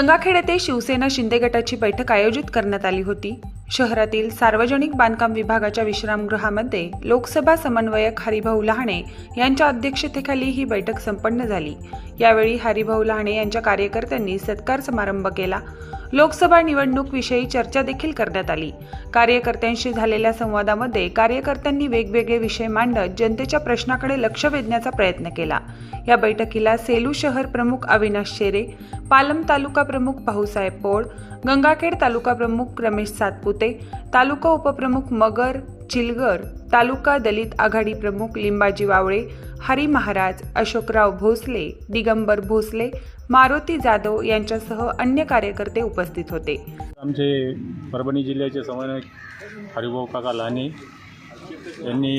गंगाखेड येथे शिवसेना शिंदे गटाची बैठक आयोजित करण्यात आली होती. शहरातील सार्वजनिक बांधकाम विभागाच्या विश्रामगृहामध्ये लोकसभा समन्वयक हरिभाऊ लहाणे यांच्या अध्यक्षतेखाली ही बैठक संपन्न झाली. यावेळी हरिभाऊ लहाणे यांच्या कार्यकर्त्यांनी सत्कार समारंभ केला. लोकसभा निवडणूक विषयी चर्चा देखील करण्यात आली. कार्यकर्त्यांशी झालेल्या संवादामध्ये कार्यकर्त्यांनी वेगवेगळे विषय मांडत जनतेच्या प्रश्नाकडे लक्ष वेधण्याचा प्रयत्न केला. या बैठकीला सेलू शहर प्रमुख अविनाश शेरे पालम तालुका प्रमुख भाऊसाहेब पोळ गंगाखेड तालुका प्रमुख रमेश सातपुते तालुका उपप्रमुख मगर चिलगर तालुका दलित आघाडी प्रमुख लिंबाजी वावळे हरी महाराज अशोकराव भोसले दिगंबर भोसले मारुती जाधव यांच्यासह अन्य कार्यकर्ते उपस्थित होते. आमचे परभणी जिल्ह्याचे समन्वयक हरिभाऊ काका लहाने त्यांनी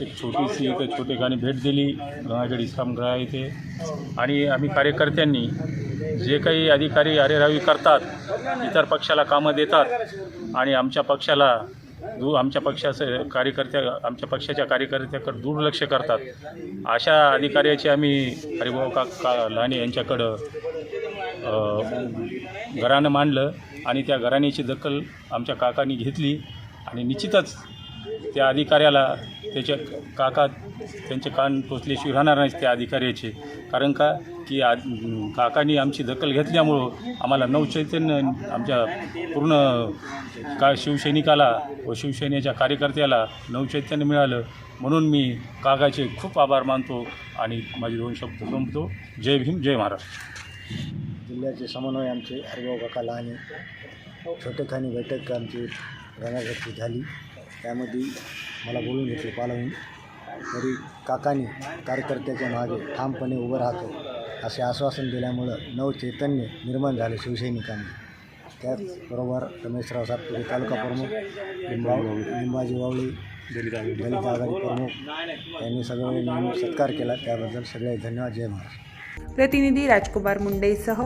एक छोटीशी एक छोटेखानी भेट दिली. गंगाखेड इस्लामगृहा येथे आणि आम्ही कार्यकर्त्यांनी जे काही अधिकारी अरेरावी करतात इतर पक्षाला कामं देतात आणि आमच्या पक्षाला दू आमच्या पक्षाचं कार्यकर्त्या आमच्या पक्षाच्या कार्यकर्त्याकडे दुर्लक्ष करतात. अशा अधिकाऱ्याची आम्ही हरिभाऊ काका लहाने यांच्याकडं घरानं मांडलं आणि त्या घराण्याची दखल आमच्या काकांनी घेतली. आणि निश्चितच त्या अधिकाऱ्याला त्याच्या काका त्यांचे कान टोचल्याशिवाय राहणार नाहीत त्या अधिकाऱ्याचे. कारण का? की आ काकांनी आमची दखल घेतल्यामुळं आम्हाला नवचैतन्य आमच्या पूर्ण का शिवसैनिकाला व शिवसेनेच्या कार्यकर्त्याला नवचैतन्य मिळालं. म्हणून मी काकाचे खूप आभार मानतो आणि माझे दोन शब्द संपतो. जय भीम जय महाराष्ट्र. जिल्ह्याचे समन्वय आमचे हरिभाऊ काका लहाने छोटेखानी बैठक आमची रणाघाटची झाली. त्यामध्ये मला बोलून घेतले पालवून तरी काकांनी कार्यकर्त्याच्या मागे ठामपणे उभं राहतो असे आश्वासन दिल्यामुळं नवचैतन्य निर्माण झाले शिवसैनिकांनी. त्याचबरोबर रमेशराव सातपुरे तालुका प्रमुख लिंबा लिंबाजी वावळी दलित आघाडी प्रमुख यांनी सगळे सत्कार केला. त्याबद्दल सगळे धन्यवाद. जय महाराष्ट्र. प्रतिनिधी राजकुमार मुंडेसह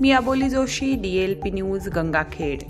मी Aboli Joshi D L P news Gangakhed.